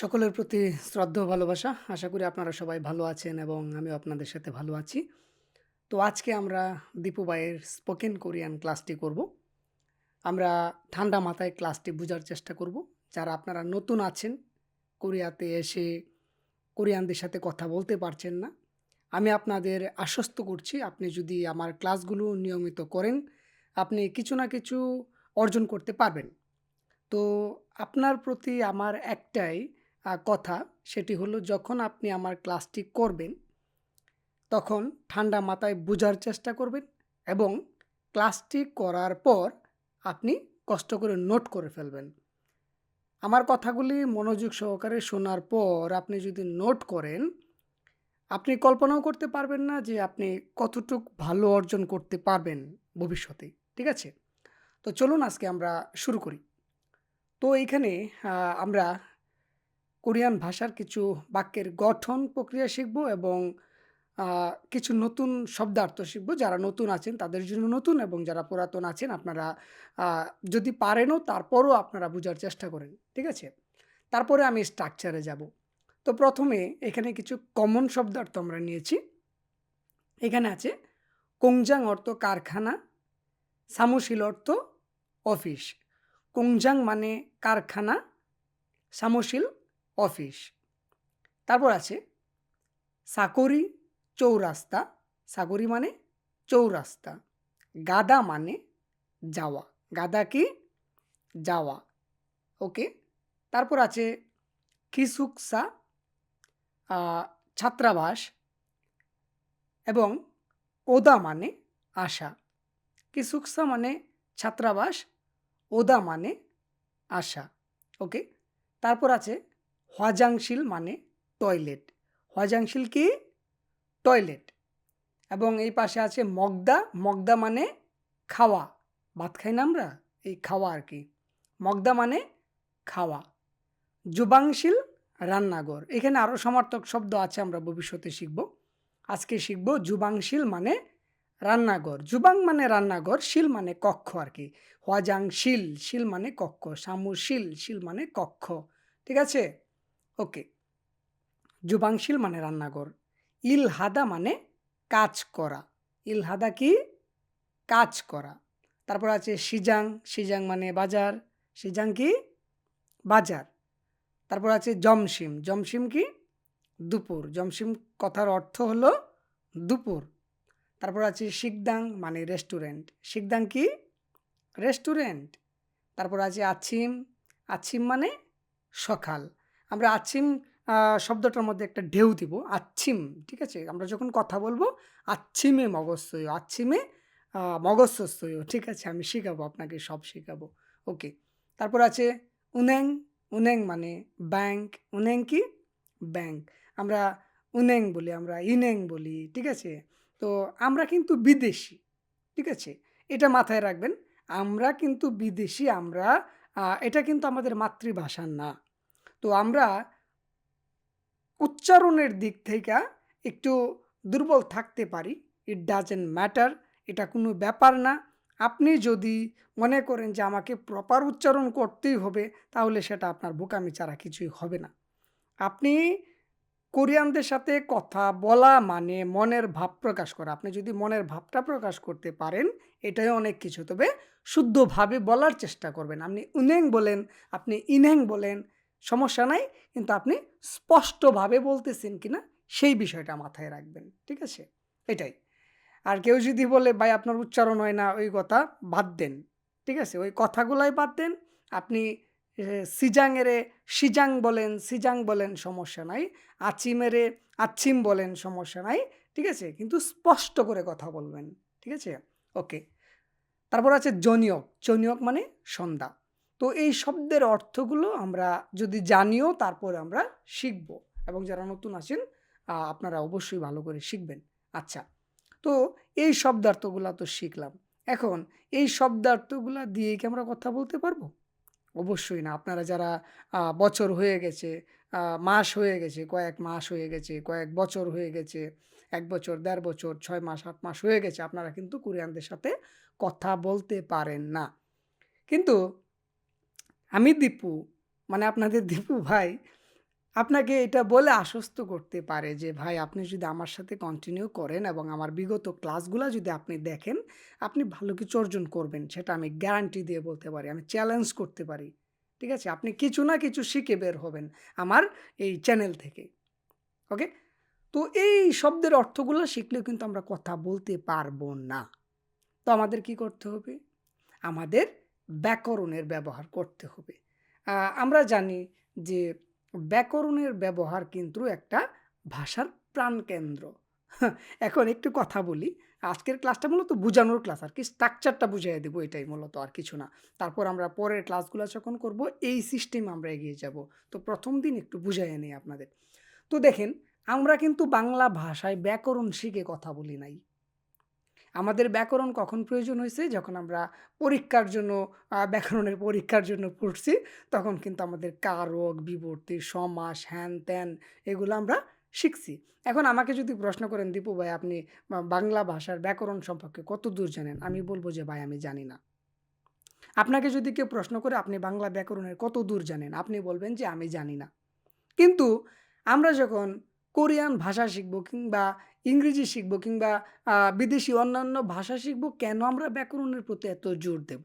সকলের প্রতি শ্রদ্ধা ভালোবাসা। আশা করি আপনারা সবাই ভালো আছেন এবং আমিও আপনাদের সাথে ভালো আছি। তো আজকে আমরা দীপু ভাইয়ের স্পোকেন কোরিয়ান ক্লাসটি করব। আমরা ঠান্ডা মাথায় ক্লাসটি বোঝার চেষ্টা করব। যারা আপনারা নতুন আছেন, কোরিয়াতে এসে কোরিয়ানদের সাথে কথা বলতে পারছেন না, আমি আপনাদের আশ্বস্ত করছি আপনি যদি আমার ক্লাসগুলো নিয়মিত করেন, আপনি কিছু না কিছু অর্জন করতে পারবেন। তো আপনার প্রতি আমার একটাই কথা সেটি হলো যখন আপনি আমার ক্লাসটি করবেন, তখন ঠান্ডা মাথায় বোঝার চেষ্টা করবেন এবং ক্লাসটি করার পর আপনি কষ্ট করে নোট করে ফেলবেন। আমার কথাগুলি মনোযোগ সহকারে শোনার পর আপনি যদি নোট করেন, আপনি কল্পনাও করতে পারবেন না যে আপনি কতটুক ভালো অর্জন করতে পারবেন ভবিষ্যতে। ঠিক আছে? তো চলুন আজকে আমরা শুরু করি। তো এইখানে আমরা কোরিয়ান ভাষার কিছু বাক্যের গঠন প্রক্রিয়া শিখব এবং কিছু নতুন শব্দার্থ শিখব। যারা নতুন আছেন তাদের জন্য নতুন এবং যারা পুরাতন আছেন আপনারা যদি পারেনও তারপরও আপনারা বোঝার চেষ্টা করেন, ঠিক আছে? তারপরে আমি স্ট্রাকচারে যাব। তো প্রথমে এখানে কিছু কমন শব্দার্থ আমরা নিয়েছি। এখানে আছে কোংজাং অর্থ কারখানা সামশিল অর্থ অফিস। কোংজাং মানে কারখানা সামশিল অফিস। তারপর আছে সাকরি চৌরাস্তা। সাকরি মানে চৌরাস্তা। গাদা মানে যাওয়া। গাদা কি? যাওয়া। ওকে? তারপর আছে খিসুকসা ছাত্রাবাস এবং ওদা মানে আশা। কিসুকসা মানে ছাত্রাবাস, ওদা মানে আশা। ওকে? তারপর আছে হজাংশিল মানে টয়লেট হজাংশিল কি? টয়লেট এবং এই পাশে আছে মগদা। মগদা মানে খাওয়া। ভাত খাই না আমরা? এই খাওয়া আর কি। মগদা মানে খাওয়া। জুবাংশিল রান্নাঘর। এখানে আরও সমার্থক শব্দ আছে, আমরা ভবিষ্যতে শিখব। আজকে শিখব জুবাংশিল মানে রান্নাঘর। জুবাং মানে রান্নাঘর, শিল মানে কক্ষ আর কি। হজাং শিল শিল মানে কক্ষ। সামু শিল শিল মানে কক্ষ। ঠিক আছে? ওকে। যুবাংশিল মানে রান্নাঘর। ইলহাদা মানে কাজ করা। ইলহাদা কি? কাজ করা। তারপর আছে সিজাং সিজাং মানে বাজার। সিজাং কি? বাজার। তারপর আছে জমসিম জমসিম কি? দুপুর। জমসিম কথার অর্থ হলো দুপুর। তারপর আছে শিকদাং মানে রেস্টুরেন্ট। শিকদাং কি? রেস্টুরেন্ট। তারপর আছে আছিম। আছিম মানে সকাল। আমরা আচ্ছিম শব্দটার মধ্যে একটা ঢেউ দিব, আচ্ছিম, ঠিক আছে? আমরা যখন কথা বলব, আচ্ছিমে মগস্থয় আচ্ছিমে মগস্থস্থয় ঠিক আছে? আমি শেখাবো আপনাকে, সব শেখাবো। ওকে, তারপর আছে উনেং উনেং মানে ব্যাংক, উনেং কি? ব্যাংক, আমরা উনেং বলি, আমরা ইনেং বলি, ঠিক আছে? তো আমরা কিন্তু বিদেশি, ঠিক আছে? এটা মাথায় রাখবেন, আমরা কিন্তু বিদেশি, আমরা এটা কিন্তু আমাদের মাতৃভাষা না। তো আমরা উচ্চারণের দিক থেকে একটু দুর্বল থাকতে পারি। It doesn't matter. এটা কোনো ব্যাপার না। আপনি যদি মনে করেন যে আমাকে প্রপার উচ্চারণ করতেই হবে, তাহলে সেটা আপনার বোকামি ছাড়া কিছুই হবে না। আপনি কোরিয়ানদের সাথে কথা বলা মানে মনের ভাব প্রকাশ করা। আপনি যদি মনের ভাবটা প্রকাশ করতে পারেন, এটাই অনেক কিছু। তবে শুদ্ধভাবে বলার চেষ্টা করবেন। আপনি 은행 বলেন, আপনি ইনেং বলেন, সমস্যা নাই। কিন্তু আপনি স্পষ্টভাবে বলতেছেন কিনা সেই বিষয়টা মাথায় রাখবেন। ঠিক আছে? এটাই। আর কেউ যদি বলে ভাই আপনার উচ্চারণ হয় না ওই কথা বাদ দেন। ঠিক আছে? ওই কথাগুলাই বাদ দেন। আপনি সিজাংয়েরে সিজাং বলেন, সিজাং বলেন সমস্যা নাই। আচিমেরে আচ্ছিম বলেন সমস্যা নাই। ঠিক আছে? কিন্তু স্পষ্ট করে কথা বলবেন। ঠিক আছে? ওকে। তারপর আছে জনিয়ক, জনিয়ক মানে সন্ধ্যা। তো এই শব্দের অর্থগুলো আমরা যদি জানিও তারপরে আমরা শিখব। এবং যারা নতুন আছেন আপনারা অবশ্যই ভালো করে শিখবেন। আচ্ছা। তো এই শব্দার্থগুলা তো শিখলাম। এখন এই শব্দার্থগুলা দিয়েই কি আমরা কথা বলতে পারব? অবশ্যই না। আপনারা যারা বছর হয়ে গেছে, মাস হয়ে গেছে, কয়েক মাস হয়ে গেছে, কয়েক বছর হয়ে গেছে, এক বছর, দেড় বছর, ছয় মাস, আট মাস হয়ে গেছে, আপনারা কিন্তু কোরিয়ানদের সাথে কথা বলতে পারেন না। কিন্তু আমি দীপু, মানে আপনাদের দীপু ভাই আপনাকে এটা বলে আশ্বস্ত করতে পারে যে ভাই আপনি যদি আমার সাথে কন্টিনিউ করেন এবং আমার বিগত ক্লাসগুলো যদি আপনি দেখেন, আপনি ভালো কিছু অর্জন করবেন। সেটা আমি গ্যারান্টি দিয়ে বলতে পারি। আমি চ্যালেঞ্জ করতে পারি। ঠিক আছে? আপনি কিছু না কিছু শিখে বের হবেন আমার এই চ্যানেল থেকে। ওকে? তো এই শব্দের অর্থগুলো শিখলেও কিন্তু আমরা কথা বলতে পারব না। তো আমাদের কি করতে হবে? আমাদের ব্যাকরণের ব্যবহার করতে হবে। আমরা জানি যে ব্যাকরণের ব্যবহার কিন্তু একটা ভাষার প্রাণকেন্দ্র। এখন একটু কথা বলি। আজকের ক্লাসটা মূলত বুঝানোর ক্লাস আর কি স্ট্রাকচারটা বুঝাইয়া দেবো এটাই মূলত, আর কিছু না। তারপর আমরা পরের ক্লাসগুলো যখন করব, এই সিস্টেম আমরা এগিয়ে যাব। তো প্রথম দিন একটু বুঝাই নিই আপনাদের। তো দেখেন, আমরা কিন্তু বাংলা ভাষায় ব্যাকরণ শিখে কথা বলি নাই। আমাদের ব্যাকরণ কখন প্রয়োজন হয়েছে যখন আমরা পরীক্ষার জন্য ব্যাকরণের পরীক্ষার জন্য পড়ছি, তখন কিন্তু আমাদের কারক, বিবর্তি, সমাস, হ্যান-ত্যান এগুলো আমরা শিখছি। এখন আমাকে যদি প্রশ্ন করেন, "দীপু ভাই আপনি বাংলা ভাষার ব্যাকরণ সম্পর্কে কত দূর জানেন?" আমি বলব যে, "ভাই আমি জানি না।" আপনাকে যদি কেউ প্রশ্ন করে, "আপনি বাংলা ব্যাকরণের কত দূর জানেন?" আপনি বলবেন যে, "আমি জানি না।" কিন্তু আমরা যখন কোরিয়ান ভাষা শিখব কিংবা ইংরেজি শিখব কিংবা বিদেশি অন্যান্য ভাষা শিখব, কেন আমরা ব্যাকরণের প্রতি এত জোর দেব?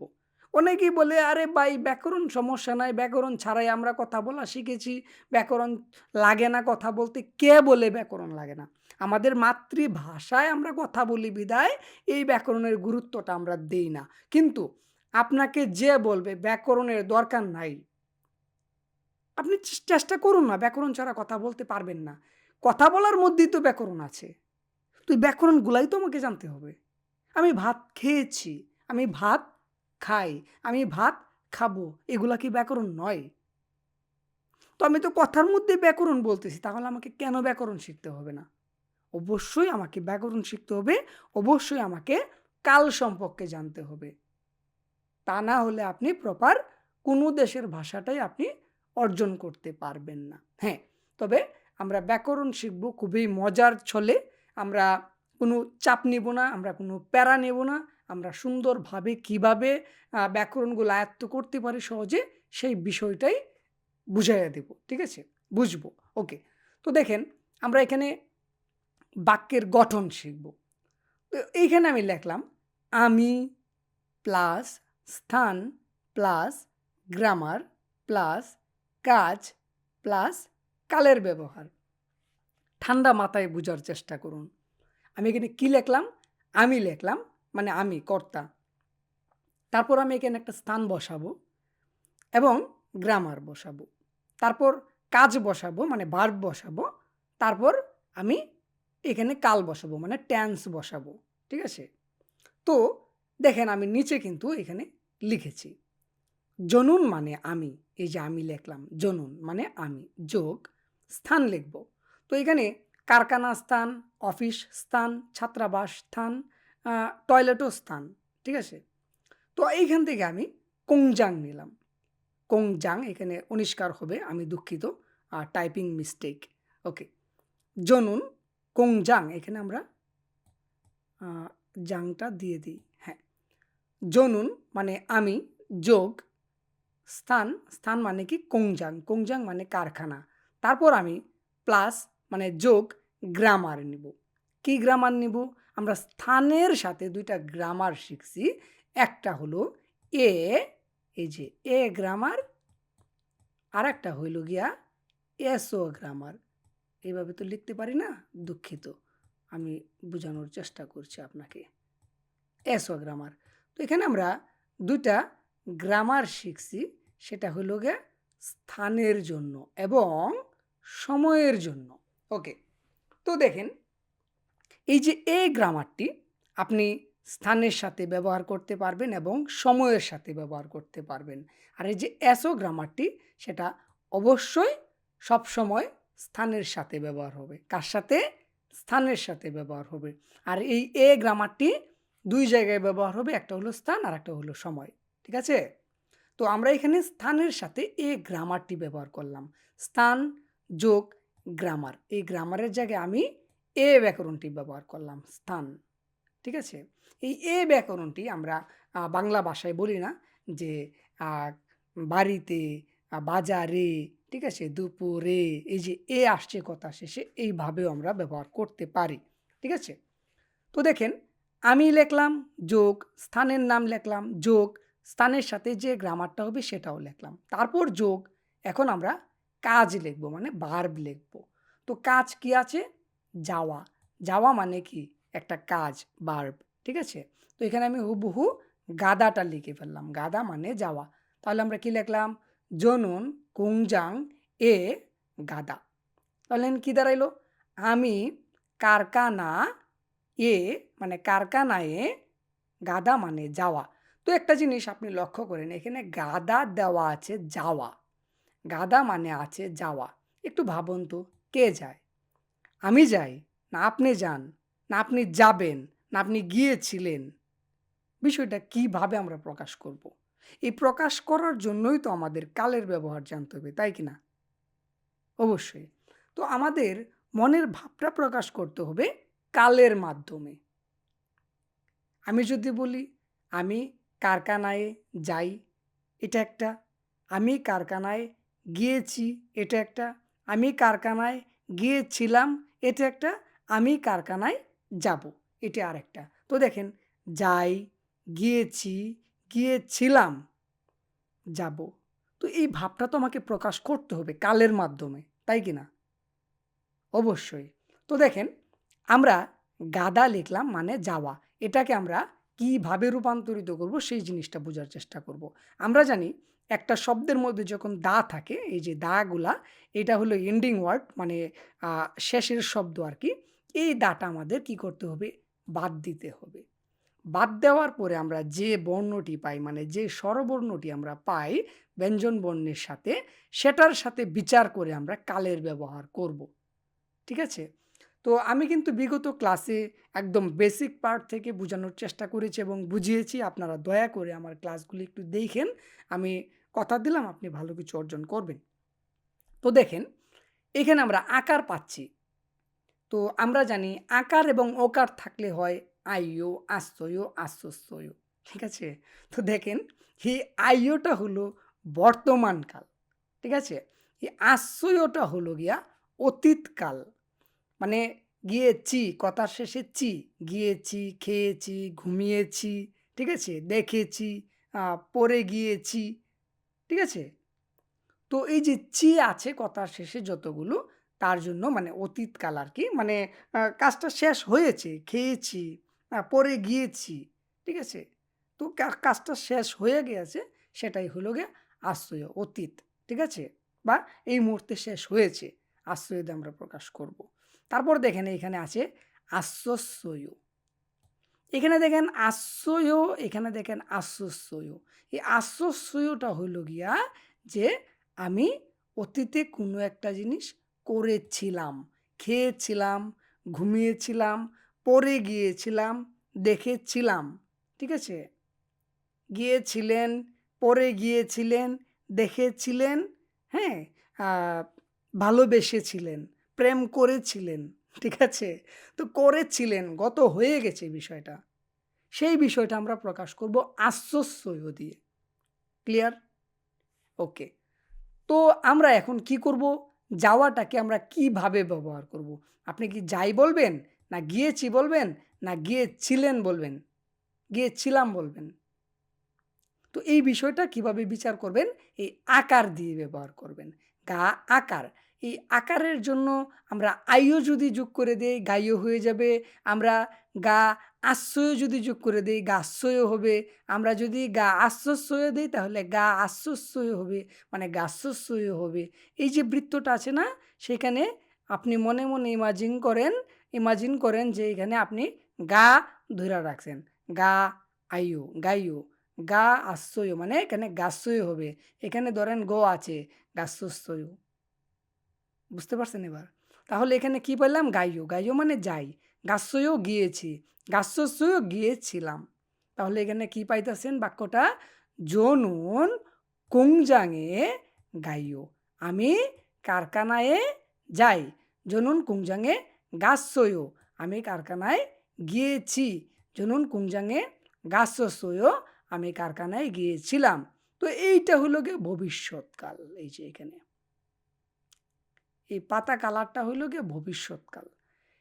অনেকেই বলে, "আরে ভাই ব্যাকরণ সমস্যা নাই। ব্যাকরণ ছাড়াই আমরা কথা বলা শিখেছি। ব্যাকরণ লাগে না কথা বলতে।" কে বলে ব্যাকরণ লাগে না? আমাদের মাতৃভাষায় আমরা কথা বলি বিধায় এই ব্যাকরণের গুরুত্বটা আমরা দেই না। কিন্তু আপনাকে যে বলবে ব্যাকরণের দরকার নাই আপনি চেষ্টা করুন না। ব্যাকরণ ছাড়া কথা বলতে পারবেন না। কথা বলার মধ্যেই তো ব্যাকরণ আছে। তো ব্যাকরণগুলাই তো আমাকে জানতে হবে। আমি ভাত খেয়েছি, আমি ভাত খাই, আমি ভাত খাব। এগুলা কি ব্যাকরণ নয়? তো আমি তো কথার মধ্যে ব্যাকরণ বলতেছি। তাহলে আমাকে কেন ব্যাকরণ শিখতে হবে না? অবশ্যই আমাকে ব্যাকরণ শিখতে হবে। অবশ্যই আমাকে কাল সম্পর্কে জানতে হবে। তা না হলে আপনি প্রপার কোনো দেশের ভাষাটাই আপনি অর্জন করতে পারবেন না। হ্যাঁ, তবে আমরা ব্যাকরণ শিখব খুবই মজার ছলে। আমরা কোনো চাপ নিব না, আমরা কোনো প্যারা নেব না। আমরা সুন্দরভাবে কীভাবে ব্যাকরণগুলো আয়ত্ত করতে পারি সহজে, সেই বিষয়টাই বুঝাইয়া দেব। ঠিক আছে? বুঝব। ওকে। তো দেখেন আমরা এখানে বাক্যের গঠন শিখব। তো এইখানে আমি লেখলাম আমি প্লাস স্থান প্লাস গ্রামার প্লাস কাজ প্লাস কালের ব্যবহার। ঠান্ডা মাথায় বুঝার চেষ্টা করুন। আমি এখানে কি লেখলাম? আমি লেখলাম মানে আমি, কর্তা। তারপর আমি এখানে একটা স্থান বসাবো এবং গ্রামার বসাবো। তারপর কাজ বসাবো মানে ভার্ব বসাবো। তারপর আমি এখানে কাল বসাবো মানে ট্যান্স বসাবো। ঠিক আছে? তো দেখেন, আমি নিচে কিন্তু এখানে লিখেছি। জনুন মানে আমি। এই যে আমি লেখলাম, জনুন মানে আমি যোগ স্থান লিখব। তো এখানে কারখানা স্থান, অফিস স্থান, ছাত্রাবাস স্থান, টয়লেটও স্থান। ঠিক আছে? তো এইখান থেকে আমি কোংজাং নিলাম। কোংজাং এখানে অনিষ্কার হবে। আমি দুঃখিত। আর টাইপিং মিস্টেক। ওকে। জনুন, কোংজাং এখানে আমরা জাংটা দিয়ে দিই। হ্যাঁ। জনুন মানে আমি যোগ স্থান, স্থান মানে কি কোংজাং। কোংজাং মানে কারখানা। তারপর আমি প্লাস মানে যোগ গ্রামার নিব। কি গ্রামার নিব? আমরা স্থানের সাথে দুইটা গ্রামার শিখছি। একটা হলো এ, এই যে এ গ্রামার আর একটা হইল গিয়া এসও গ্রামার। এইভাবে তো লিখতে পারি না। দুঃখিত। আমি বোঝানোর চেষ্টা করছি আপনাকে। S O grammar. তো এখানে আমরা দুইটা গ্রামার শিখছি। সেটা হইল গিয়া স্থানের জন্য এবং সময়ের জন্য। ওকে। তো দেখেন, এই যে এ গ্রামারটি আপনি স্থানের সাথে ব্যবহার করতে পারবেন এবং সময়ের সাথে ব্যবহার করতে পারবেন। আর এই যে এসও গ্রামারটি সেটা অবশ্যই সবসময় স্থানের সাথে ব্যবহার হবে। কার সাথে? স্থানের সাথে ব্যবহার হবে। আর এই এ গ্রামারটি দুই জায়গায় ব্যবহার হবে। একটা হলো স্থান আর একটা হলো সময়। ঠিক আছে? তো আমরা এখানে স্থানের সাথে এ গ্রামারটি ব্যবহার করলাম। স্থান যোগ গ্রামার। এই গ্রামারের জায়গায় আমি এ ব্যাকরণটি ব্যবহার করলাম। স্থান। ঠিক আছে? এই এ ব্যাকরণটি আমরা বাংলা ভাষায় বলি না যে বাড়িতে, বাজারে ঠিক আছে? দুপুরে এই যে এ আসছে কথা শেষে এইভাবেও আমরা ব্যবহার করতে পারি। ঠিক আছে? তো দেখেন আমি লেখলাম যোগ, স্থানের নাম লেখলাম যোগ, স্থানের সাথে যে গ্রামারটা হবে সেটাও লেখলাম তারপর যোগ, এখন আমরা কাজ লিখব মানে ভার্ব লিখব। তো কাজ কি আছে? যাওয়া। যাওয়া মানে কি? একটা কাজ, ভার্ব। ঠিক আছে? তো এখানে আমি হুবহু গাদাটা লিখে ফেললাম। গাদা মানে যাওয়া। তাহলে আমরা কি লিখলাম? জনুন কুংজাং এ গাদা। তাহলে কি দাঁড়াইলো? আমি কারখানা এ মানে কারখানায় গাদা মানে যাওয়া। তো একটা জিনিস আপনি লক্ষ্য করেন এখানে গাদা দেওয়া আছে যাওয়া। গাদা মানে আছে যাওয়া। একটু ভাবুন তো কে যায়? আমি যাই, না আপনি যান, না আপনি যাবেন, না আপনি গিয়েছিলেন? বিষয়টা কীভাবে আমরা প্রকাশ করব? এই প্রকাশ করার জন্যই তো আমাদের কালের ব্যবহার জানতে হবে, তাই কি না? অবশ্যই। তো আমাদের মনের ভাবটা প্রকাশ করতে হবে কালের মাধ্যমে। আমি যদি বলি আমি কারখানায় যাই, এটা একটা। আমি কারখানায় গিয়েছি, এটা একটা। আমি কারখানায় গিয়েছিলাম, এটা একটা। আমি কারখানায় যাব, এটা আরেকটা। তো দেখেন যাই, গিয়েছি, গিয়েছিলাম, যাব। তো এই ভাবটা তো আমাকে প্রকাশ করতে হবে কালের মাধ্যমে, তাই কি না? অবশ্যই। তো দেখেন আমরা গাদা লিখলাম মানে যাওয়া। এটাকে আমরা কীভাবে রূপান্তরিত করব সেই জিনিসটা বোঝার চেষ্টা করব। আমরা জানি একটা শব্দের মধ্যে যখন দা থাকে, এই যে দাগুলা এটা হলো এন্ডিং ওয়ার্ড মানে শেষের শব্দ আর কি এই দাটা আমাদের কি করতে হবে? বাদ দিতে হবে। বাদ দেওয়ার পরে আমরা যে বর্ণটি পাই মানে যে স্বরবর্ণটি আমরা পাই ব্যঞ্জন বর্ণের সাথে, সেটার সাথে বিচার করে আমরা কালের ব্যবহার করব। ঠিক আছে? তো আমি কিন্তু বিগত ক্লাসে একদম বেসিক পার্ট থেকে বোঝানোর চেষ্টা করেছি এবং বুঝিয়েছি। আপনারা দয়া করে আমার ক্লাসগুলি একটু দেখেন। আমি কথা দিলাম আপনি ভালো কিছু অর্জন করবেন। তো দেখেন এখানে আমরা আকার পাচ্ছি। তো আমরা জানি আকার এবং ওকার থাকলে হয় আইও আস্তয়, আশ্বস্তয়। ঠিক আছে? তো দেখেন এই আইয়টা হলো বর্তমানকাল। ঠিক আছে? এই আশ্বয়টা হলো গিয়া অতীতকাল। মানে গিয়েছি কথার শেষে চি, গিয়েছি, খেয়েছি, ঘুমিয়েছি, ঠিক আছে? দেখেছি, পরে গিয়েছি, ঠিক আছে? তো এই যে চি আছে কথার শেষে যতগুলো তার জন্য মানে অতীতকাল আর কি মানে কাজটা শেষ হয়েছে, খেয়েছি, পড়ে গিয়েছি, ঠিক আছে? তো কাজটা শেষ হয়ে গিয়েছে সেটাই হলো গিয়ে আশ্রয়, অতীত, ঠিক আছে? বা এই মুহূর্তে শেষ হয়েছে, আশ্রয় দিয়ে আমরা প্রকাশ করব। তারপর দেখেন এখানে আছে আশ্বস্বয়। এখানে দেখেন আশ্বয়, এখানে দেখেন আশ্বস্বয়। এই আশ্বস্বয়টা হইল গিয়া যে আমি অতীতে কোনো একটা জিনিস করেছিলাম, খেয়েছিলাম, ঘুমিয়েছিলাম, পরে গিয়েছিলাম, দেখেছিলাম, ঠিক আছে? গিয়েছিলেন, পরে গিয়েছিলেন, দেখেছিলেন, হ্যাঁ? ভালোবেসেছিলেন, প্রেম করেছিলেন, ঠিক আছে? তো করেছিলেন, গত হয়ে গেছে বিষয়টা। সেই বিষয়টা আমরা প্রকাশ করব আশ্বস্বয় দিয়ে। ক্লিয়ার? ওকে। তো আমরা এখন কি করব? যাওয়াটাকে আমরা কীভাবে ব্যবহার করব? আপনি কি যাই বলবেন? না গিয়েছি বলবেন? না গিয়েছিলেন বলবেন? গিয়েছিলাম বলবেন? তো এই বিষয়টা কীভাবে বিচার করবেন? এই আকার দিয়ে ব্যবহার করবেন। গা আকার। এই আকারের জন্য আমরা আইও যদি যোগ করে দেই গাইও হয়ে যাবে। আমরা গা আশ্রয় যদি যোগ করে দেই গাশ্বয় হবে। আমরা যদি গা আশ্বস্বয় দেই তাহলে গা আশ্বস্বয় হবে। মানে গাশ্বস্বয় হবে। এই যে বৃত্তটা আছে না? সেখানে আপনি মনে, মনে ইমাজিন করেন ইমাজিন করেন যে এখানে আপনি গা ধইরা রাখছেন। গা আইও, গাইও। গা আশ্রয় মানে এখানে গাশ্বয় হবে। এখানে ধরেন গ আছে, গাশ্বস্তয়। বুঝতে পারছেন এবার? তাহলে এখানে কি পেলাম? গাইও। গাইও মানে যাই। গাশ্বয়ও গিয়েছি। গাশ্বস্বয়ও গিয়েছিলাম। তাহলে এখানে কি পাইতেছেন বাক্যটা? জনুন কুংজাংয়ে গাইও। আমি কারখানায় যাই। জনুন কুংজাংয়ে গাশ্বয়। আমি কারখানায় গিয়েছি। জনুন কুংজাংয়ে গাশ্বস্বয়। আমি কারখানায় গিয়েছিলাম। তো এইটা হলো গিয়ে ভবিষ্যৎকাল এই যে এখানে। এই পাতা কালারটা হইল গিয়ে ভবিষ্যৎকাল।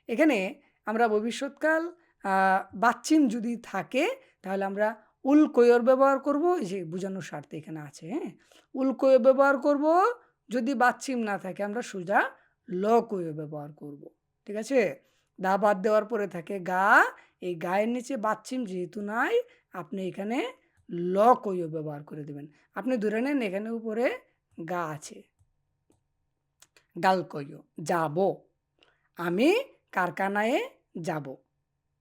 এখানে আমরা ভবিষ্যৎকাল আহ, বাচ্চিম যদি থাকে তাহলে আমরা উল উল্কয়র ব্যবহার করব? এই যে বোঝানোর স্বার্থে এখানে আছে হ্যাঁ? উল উল্কয় ব্যবহার করব? যদি বাচ্চিম না থাকে আমরা সোজা ল লকয় ব্যবহার করব। ঠিক আছে? দা বাদ দেওয়ার পরে থাকে গা। এই গায়ের নিচে বাচ্চিম যেহেতু নাই আপনি এখানে লকয় ব্যবহার করে দেবেন। আপনি ধরে নেন এখানে উপরে গা আছে। গালকয় যাব। আমি কারখানায় যাব।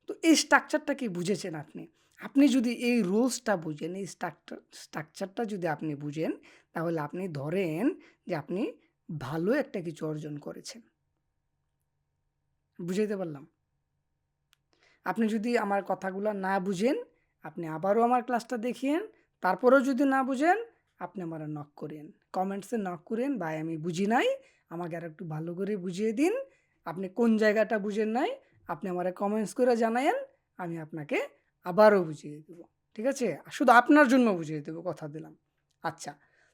তো এই স্ট্রাকচারটা কি বুঝেছেন আপনি? আপনি যদি এই রুলসটা বুঝেন, এই স্ট্রাকচার স্ট্রাকচারটা যদি আপনি বুঝেন, তাহলে আপনি ধরেন যে আপনি ভালো একটা কিছু অর্জন করেছেন। বুঝাইতে পারলাম? আপনি যদি আমার কথাগুলো না বুঝেন, আপনি আবারও আমার ক্লাসটা দেখিয়েন, তারপরেও যদি না বুঝেন, আপনি আমার নক করেন। কমেন্টসে নক করেন, ভাই, আমি বুঝি নাই আমাকে আর একটু ভালো করে বুঝিয়ে দিন। আপনি কোন জায়গাটা বুঝেন নাই, আপনি আমার কমেন্টস করে জানায়েন, আমি আপনাকে আবারও বুঝিয়ে দেবো। ঠিক আছে? শুধু আপনার জন্য বুঝিয়ে দেবো, কথা দিলাম। আচ্ছা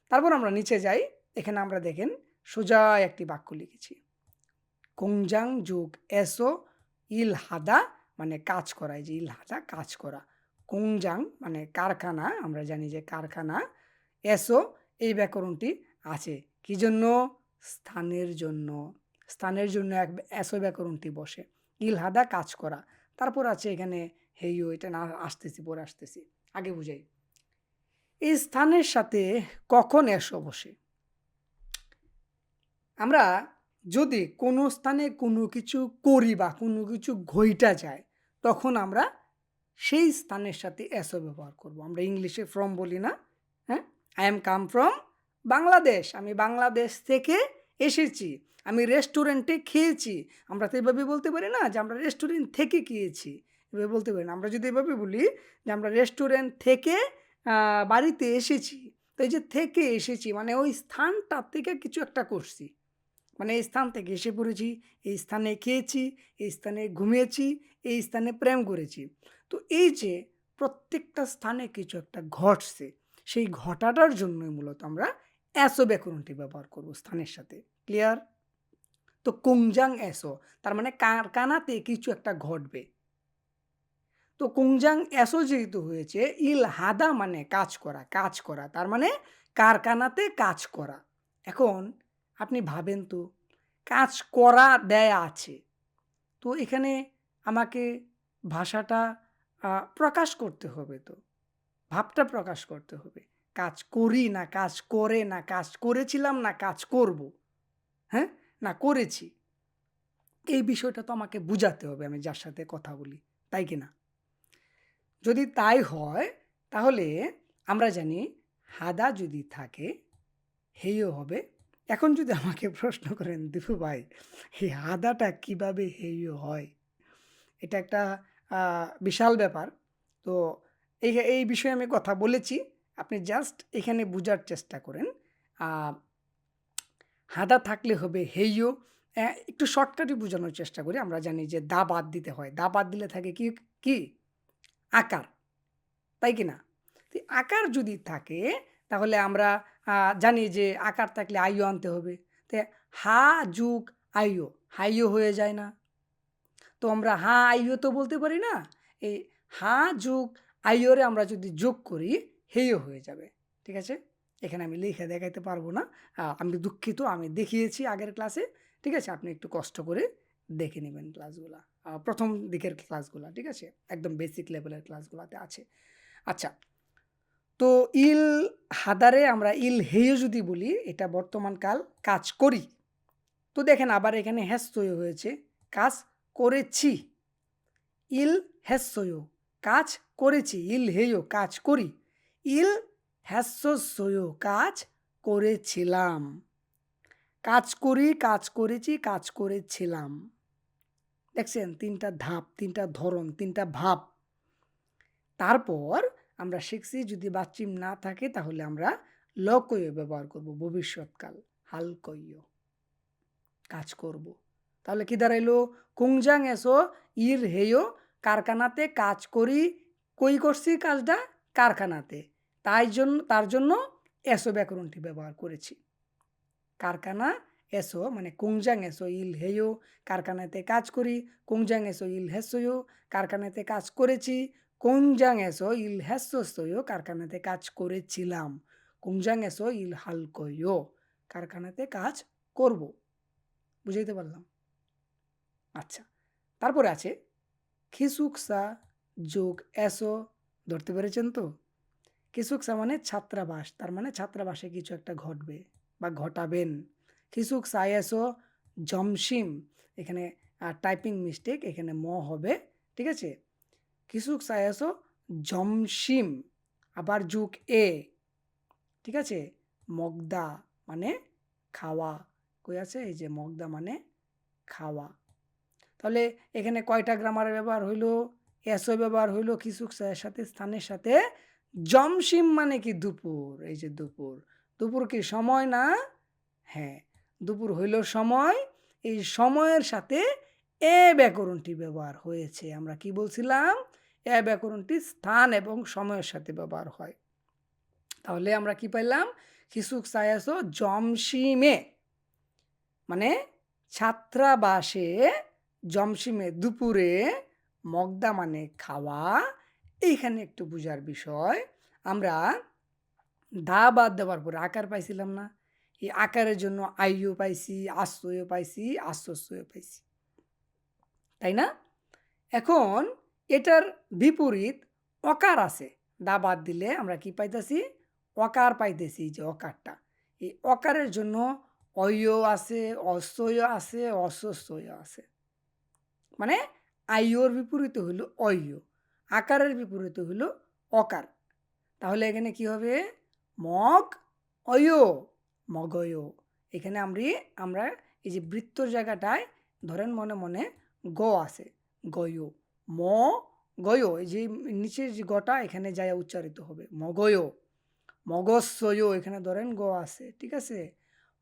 তারপর আমরা নিচে যাই। এখানে আমরা দেখেন সোজা একটি বাক্য লিখেছি। কুংজাং যোগ এসো ইল হাদা মানে কাজ করা। যে ইল হাদা, কাজ করা। কুংজাং মানে কারখানা, আমরা জানি যে কারখানা। এসো এই ব্যাকরণটি আছে। কি জন্য? স্থানের জন্য স্থানের জন্য এক এসো ব্যাকরণটি বসে। ইল হাদা কাজ করা। তারপর আছে এখানে হেইও এটা না, আসতেছি, পরে আসতেছি। আগে বুঝাই। এই স্থানের সাথে কখন এসো বসে? আমরা যদি কোনো স্থানে কোনো কিছু করি বা কোনো কিছু ঘইটা যায়, তখন আমরা সেই স্থানের সাথে এসো ব্যবহার করব। আমরা ইংলিশে ফ্রম বলি না হ্যাঁ? I am come from Bangladesh, আমি বাংলাদেশ থেকে এসেছি, আমি রেস্টুরেন্টে খেয়েছি। আমরা তো এভাবে বলতে পারি না যে আমরা রেস্টুরেন্ট থেকে খেয়েছি, এভাবে বলতে পারি না। আমরা যদি এভাবে বলি যে আমরা রেস্টুরেন্ট থেকে বাড়িতে এসেছি, তো এই যে থেকে এসেছি মানে ওই স্থানটা থেকে কিছু একটা করছি। মানে এই স্থান থেকে এসে পড়েছি, এই স্থানে খেয়েছি, এই স্থানে ঘুমিয়েছি এই স্থানে প্রেম করেছি। তো এই যে প্রত্যেকটা স্থানে কিছু একটা ঘটছে, সেই ঘটাটার জন্যই মূলত আমরা অ্যাসো ব্যাকরণটি ব্যবহার করব স্থানের সাথে ক্লিয়ার তো কুংজাং অ্যাসো তার মানে কারখানাতে কিছু একটা ঘটবে। তো কুংজাং অ্যাসো যেহেতু হয়েছে, ইল হাদা মানে কাজ করা কাজ করা, তার মানে কারখানাতে কাজ করা। এখন আপনি ভাবেন তো, কাজ করা দেয় আছে, তো এখানে আমাকে ভাষাটা প্রকাশ করতে হবে তো, ভাবটা প্রকাশ করতে হবে। কাজ করি না, কাজ করে না, কাজ করেছিলাম না, কাজ করব। হ্যাঁ? না, করেছি। এই বিষয়টা তো আমাকে বুঝাতে হবে, আমি যার সাথে কথা বলি, তাই কি না? যদি তাই হয়, তাহলে আমরা জানি হাদা যদি থাকে হেইও হবে। এখন যদি আমাকে প্রশ্ন করেন দীপু ভাই এই হাদাটা কীভাবে হেইও হয়? এটা একটা বিশাল ব্যাপার। তো এই এই বিষয়ে আমি কথা বলেছি। আপনি জাস্ট এখানে বোঝার চেষ্টা করেন হাদা থাকলে হবে হেইও একটু শর্টকাটে বোঝানোর চেষ্টা করি, আমরা জানি যে দা বাদ দিতে হয়, দা বাদ দিলে থাকে কি কি? আকার, তাই কি না? আকার যদি থাকে, তাহলে আমরা জানি যে আকার থাকলে আইও আনতে হবে, তো হা যুগ আইও হাইও হয়ে যায় না। তো আমরা হা আইও তো বলতে পারি না, এই হা যুগ আইওরে আমরা যদি যোগ করি হেইও হয়ে যাবে, ঠিক আছে? এখানে আমি লিখে দেখাইতে পারব না। আমি দুঃখিত, আমি দেখিয়েছি আগের ক্লাসে, ঠিক আছে? আপনি একটু কষ্ট করে দেখে নেবেন ক্লাসগুলা। প্রথম দিকের ক্লাসগুলা, ঠিক আছে? একদম বেসিক লেভেলের ক্লাসগুলাতে আছে। আচ্ছা তো ইল হাদারে আমরা ইল হেয় যদি বলি, এটা বর্তমান কাল কাজ করি। তো দেখেন আবার এখানে হ্যাসয় হয়েছে, কাজ করেছি। ইল হ্যাসয় কাজ করেছি, ইল হেয় কাজ করি। ইল হ্যাসয় কাজ করেছিলাম। কাজ করি, কাজ করেছি, কাজ করেছিলাম। দেখছেন, তিনটা ধাপ, তিনটা ধরন, তিনটা ভাব। তারপর আমরা শিখছি, যদি বাচ্চিম না থাকে, তাহলে আমরা লকয় ব্যবহার করব, ভবিষ্যৎকাল হালকয় কাজ করব। তাহলে কি দাঁড়াইলো? কুংজাং এসো, ইর হেয়, কারখানাতে কাজ করি, কই করছি কাজটা? কারখানাতে। তাই জন্য, তার জন্য এসো ব্যাকরণটি ব্যবহার করেছি। কারখানা এসো মানে কুংজাং এসো ইল হেয়ো, কারখানাতে কাজ করি, কুংজাং এসো ইল হেসোয়ো, কারখানাতে কাজ করেছি, কুংজাং এসো ইল হেসোসোয়ো, কারখানাতে কাজ করেছিলাম, কুংজাং এসো ইল হালকোয়ো, কারখানাতে কাজ করব। বুঝাইতে পারলাম? আচ্ছা তারপরে আছে খিসুকসা যোগ এসো ধরতে পেরেছেন তো? খিসুকসা মানে ছাত্রাবাস, তার মানে ছাত্রাবাসে কিছু একটা ঘটবে বা ঘটাবেন। খিসুকসা এসো জমসিম এখানে টাইপিং মিস্টেক এখানে ম হবে, ঠিক আছে? খিসুকসা এসো জমসিম আবার যুগ এ, ঠিক আছে? মগদা মানে খাওয়া, কই আছে? এই যে মগদা মানে খাওয়া। তাহলে এখানে কয়টা গ্রামারের ব্যবহার হইল? এসও ব্যবহার হইল সায়ের সাথে স্থানের সাথে। জমসিম মানে কি? দুপুর। এই যে দুপুর। দুপুর কি সময় না? হ্যাঁ। দুপুর হইল সময়। এই সময়ের সাথে এ ব্যাকরণটি ব্যবহার হয়েছে। আমরা কি বলছিলাম? এ ব্যাকরণটি স্থান এবং সময়ের সাথে ব্যবহার হয়। তাহলে আমরা কি পাইলাম? খিসুক সায়াসো জমসিমে মানে ছাত্রাবাসে জমসিমে দুপুরে মগদা মানে খাওয়া। এইখানে একটু বোঝার বিষয়। আমরা দা বাদ দেওয়ার পরে আকার পাইছিলাম না। এই আকারের জন্য আইও পাইছি, আশ্রয়ও পাইছি আশ্বস্যও পাইছি। তাই না? এখন এটার বিপরীত অকার আছে। দা বাদ দিলে আমরা কি পাইতেছি? অকার পাইতেছি যে অকারটা। এই অকারের জন্য অয় আছে অশ্বয় আছে অশ্বস্বয় আছে। মানে আইয়র বিপরীত হইল অয় আকারের বিপরীত হইল অকার। তাহলে এখানে কি হবে? মগ অয় মগয় এখানে আমরা আমরা এই যে বৃত্তর জায়গাটায় ধরেন মনে মনে গ আছে গয় ম গয় এই যে নিচের যে গটা এখানে যায় উচ্চারিত হবে মগয় মগস্বয় এখানে ধরেন গ আছে, ঠিক আছে?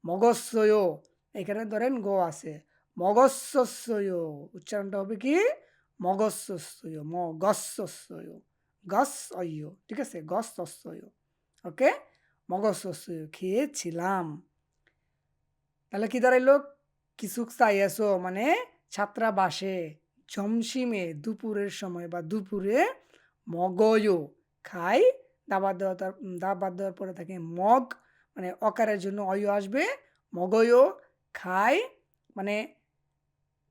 মগস্বয় এখানে ধরেন গ আছে। মগস্বস্বয় উচ্চারণটা হবে কি? মগস্বস্বয় ম গস্বস্বয় গস অয় ঠিক আছে? গস তস্বয় ওকে মগস্বস্বয় খেয়েছিলাম। তাহলে কি দাঁড়াইলো? কিছুক চাইয়াছো মানে ছাত্রাবাসে। জমসিমে দুপুরের সময় বা দুপুরে মগয়। খাই। দাবাদ দেওয়া তার দাবাদ দেওয়ার পরে থাকে মগ মানে অকারের জন্য অয় আসবে। মগয়। খাই। মানে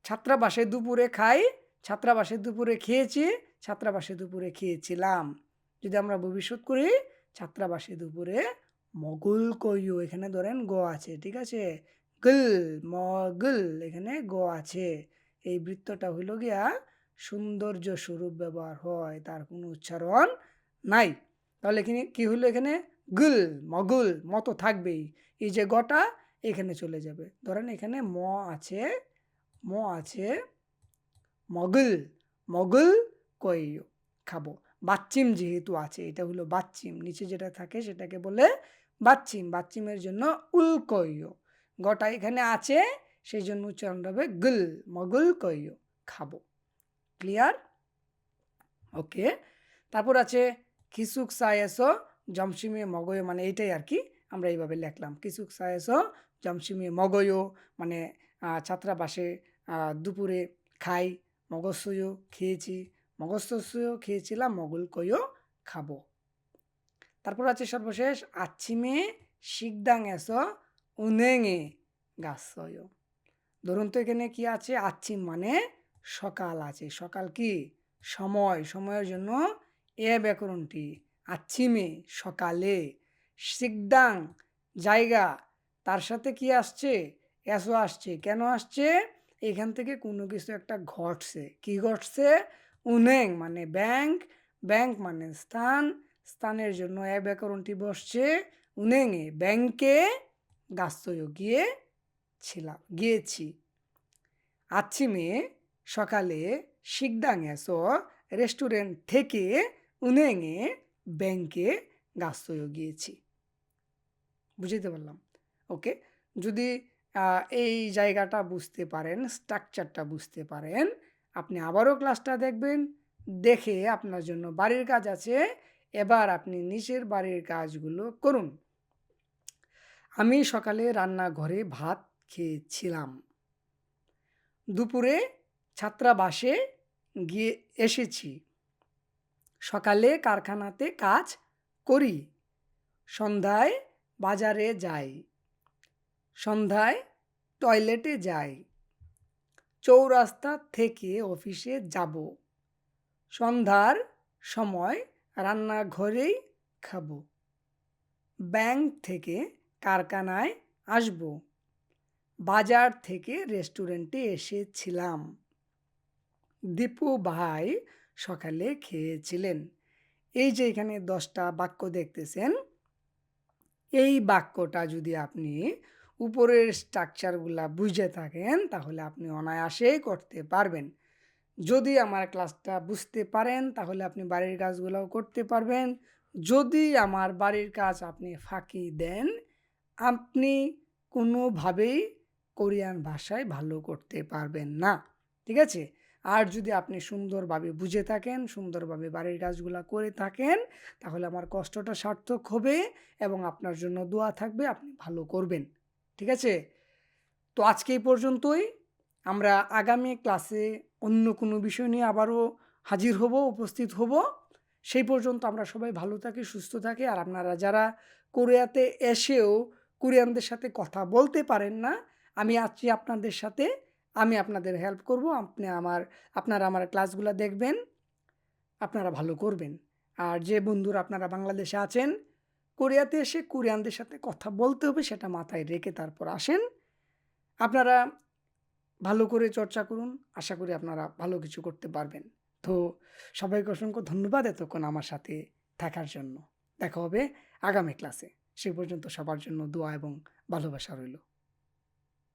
ছাত্রাবাসে দুপুরে খাই, ছাত্রাবাসে দুপুরে খেয়েছি, ছাত্রাবাসে দুপুরে খেয়েছিলাম। যদি আমরা ভবিষ্যৎ করি, ছাত্রাবাসে দুপুরে মগুল কইও এখানে ধরেন গ আছে, ঠিক আছে? গুল, মগুল, এখানে গ আছে। এই বৃত্তটা হইল গিয়া সৌন্দর্য স্বরূপ ব্যবহার হয়, তার কোনো উচ্চারণ নাই। তাহলে এখানে কি হইল এখানে? গুল, মগুল, মতো থাকবেই। এই যে গটা এখানে চলে যাবে। ধরেন এখানে ম আছে ম আছে মগল মগল কই খাব বাচ্চিম যেহেতু আছে এটা হলো বাচ্চিম নিচে যেটা থাকে সেটাকে বলে বাচ্চিম বাচ্চিমের জন্য উলকইয় গটা এখানে আছে সেই জন্য উচ্চারণ হবে গুল মগুল কইয় খাব ক্লিয়ার ওকে তারপর আছে খিসুক সায়েস জমসিমে মগয় মানে এইটাই আর কি আমরা এইভাবে লিখলাম। কিসুক সায়েস জমসিমে মগয় মানে ছাত্রাবাসে দুপুরে খাই মগস্বয় খেয়েছি। মগস্বয় খেয়েছিলাম, মগল কইও খাব। তারপর আছে সর্বশেষ আচ্ছিমে শিকদাং এস উনেঙে গাছয় ধরুন তো এখানে কি আছে? আচ্ছিম মানে সকাল আছে। সকাল কি? সময়। সময়ের জন্য এ ব্যাকরণটি আচ্ছিমে সকালে। শিকদাং, জায়গা। তার সাথে কি আসছে? এসো আসছে। কেন আসছে? এখান থেকে কোনো কিছু একটা ঘটছে। কি ঘটছে? উনেং মানে ব্যাংক ব্যাংক মানে স্থান, স্থানের জন্য এ ব্যাকরণটি বসছে, উনেঙে ব্যাংকে গাছয় গিয়ে ছিলাম গিয়েছি মেয়ে, সকালে শিকদাং এসো রেস্টুরেন্ট থেকে উনেঙে ব্যাংকে গাছয় গিয়েছি। বুঝতে পারলাম? ওকে? যদি এই জায়গাটা বুঝতে পারেন স্ট্রাকচারটা বুঝতে পারেন। আপনি আবারও ক্লাসটা দেখবেন, দেখে আপনার জন্য বাড়ির কাজ আছে, এবার আপনি নিচের বাড়ির কাজগুলো করুন। আমি সকালে রান্নাঘরে ভাত খেয়েছিলাম। দুপুরে ছাত্রাবাসে গিয়ে এসেছি। সকালে কারখানাতে কাজ করি। সন্ধ্যায় বাজারে যাই। সন্ধ্যায় টয়লেটে যাই। চৌরাস্তা থেকে অফিসে যাব। সন্ধ্যার সময় রান্নাঘরেই খাব। ব্যাংক থেকে কারখানায় আসব। বাজার থেকে রেস্টুরেন্টে এসেছিলাম। দীপু ভাই সকালে খেয়েছিলেন। এই যে এখানে দশটা বাক্য দেখতেছেন, এই বাক্যটা যদি আপনি উপরের স্ট্রাকচারগুলা বুঝে থাকেন, তাহলে আপনি অনায়াসেই করতে পারবেন। যদি আমার ক্লাসটা বুঝতে পারেন, তাহলে আপনি বাড়ির কাজগুলোও করতে পারবেন। যদি আমার বাড়ির কাজ আপনি ফাঁকি দেন, আপনি কোনোভাবেই কোরিয়ান ভাষায় ভালো করতে পারবেন না, ঠিক আছে? আর যদি আপনি সুন্দরভাবে বুঝে থাকেন, সুন্দরভাবে বাড়ির কাজগুলো করে থাকেন, তাহলে আমার কষ্টটা সার্থক হবে এবং আপনার জন্য দোয়া থাকবে, আপনি ভালো করবেন। ঠিক আছে? তো আজকে এই পর্যন্তই। আমরা আগামী ক্লাসে অন্য কোনো বিষয় নিয়ে আবারও হাজির হব, উপস্থিত হব। সেই পর্যন্ত আমরা সবাই ভালো থাকি, সুস্থ থাকি। আর আপনারা যারা কোরিয়াতে এসেও কোরিয়ানদের সাথে কথা বলতে পারেন না, আমি আছি আপনাদের সাথে। আমি আপনাদের হেল্প করব। আপনি আমার, আপনারা আমার ক্লাসগুলো দেখবেন। আপনারা ভালো করবেন। আর যে বন্ধুরা আপনারা বাংলাদেশে আছেন কোরিয়াতে এসে কোরিয়ানদের সাথে কথা বলতে হবে, সেটা মাথায় রেখে তারপর আসেন। আপনারা ভালো করে চর্চা করুন, আশা করি আপনারা ভালো কিছু করতে পারবেন। তো সবাইকে অসংখ্য ধন্যবাদ এতক্ষণ আমার সাথে থাকার জন্য। দেখা হবে আগামী ক্লাসে সে পর্যন্ত সবার জন্য দোয়া এবং ভালোবাসা রইল।